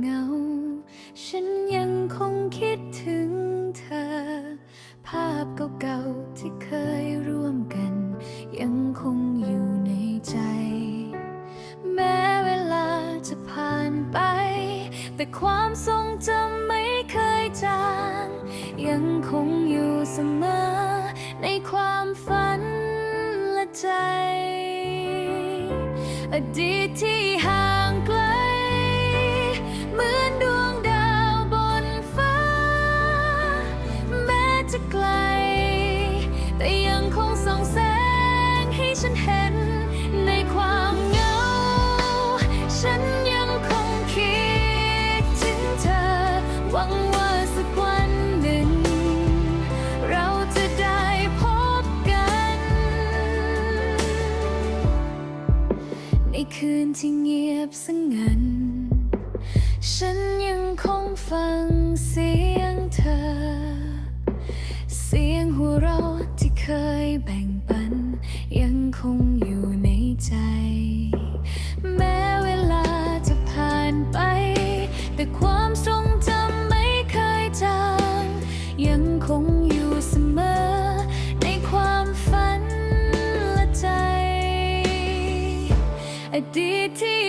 เหงา ฉันยังคงคิดถึงเธอ ภาพเก่าๆที่เคยร่วมกัน ยังคงอยู่ในใจ แม้เวลาจะผ่านไป แต่ความทรงจำไม่เคยจาง ยังคงอยู่เสมอ ในความฝันและใจ อดีตที่หา จะไกล แต่ยังคงส่องแสงให้ฉันเห็นในความเหงา ฉันยังคงคิดถึงเธอ หวังว่าสักวันหนึ่ง เราจะได้พบกัน ในคืนที่เงียบสงัน ฉันยังคงฟังเสียง หัวเราะที่เคยแบ่งปัน ยังคงอยู่ในใจ แม้เวลาจะผ่านไป แต่ความทรงจำไม่เคยจางยังคงอยู่เสมอ ในความฝันและใจ อดีตที่